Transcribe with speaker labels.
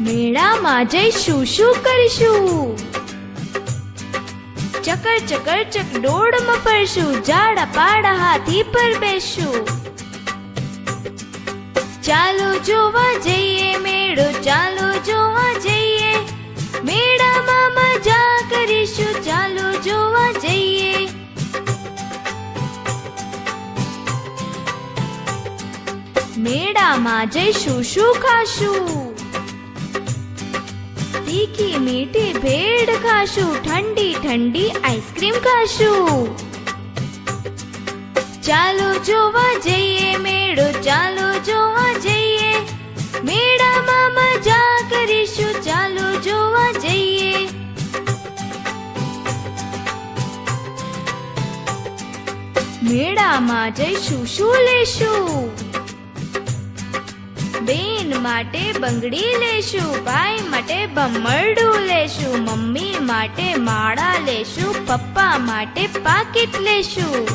Speaker 1: મેળામાં જઈ શું શું કરીશું? ચકર ચકર ચક દોડમાં ફરશું જાડા પાડા હાથી પર બેસશું. ચાલો જોવા જઈએ મેળો, ચાલો જોવા જઈએ. મેળામાં મજા કરીશું, ચાલો જોવા જઈએ. મેળામાં જઈશું શું ખાશું? તીખી મીઠી ભેળ ખાશું ઠંડી ઠંડી આઈસ્ક્રીમ ખાશું ચાલો જોવા જઈએ મેળો ચાલો જોવા જઈએ મેળામાં મજા કરીશું ચાલો જોવા જઈએ મેળામાં જઈશું શું લેશું બેન માટે બંગડી લેશું, ભાઈ માટે ભમરડું લેશું, મમ્મી માટે માળા લેશું, પપ્પા માટે પાકીટ લેશું.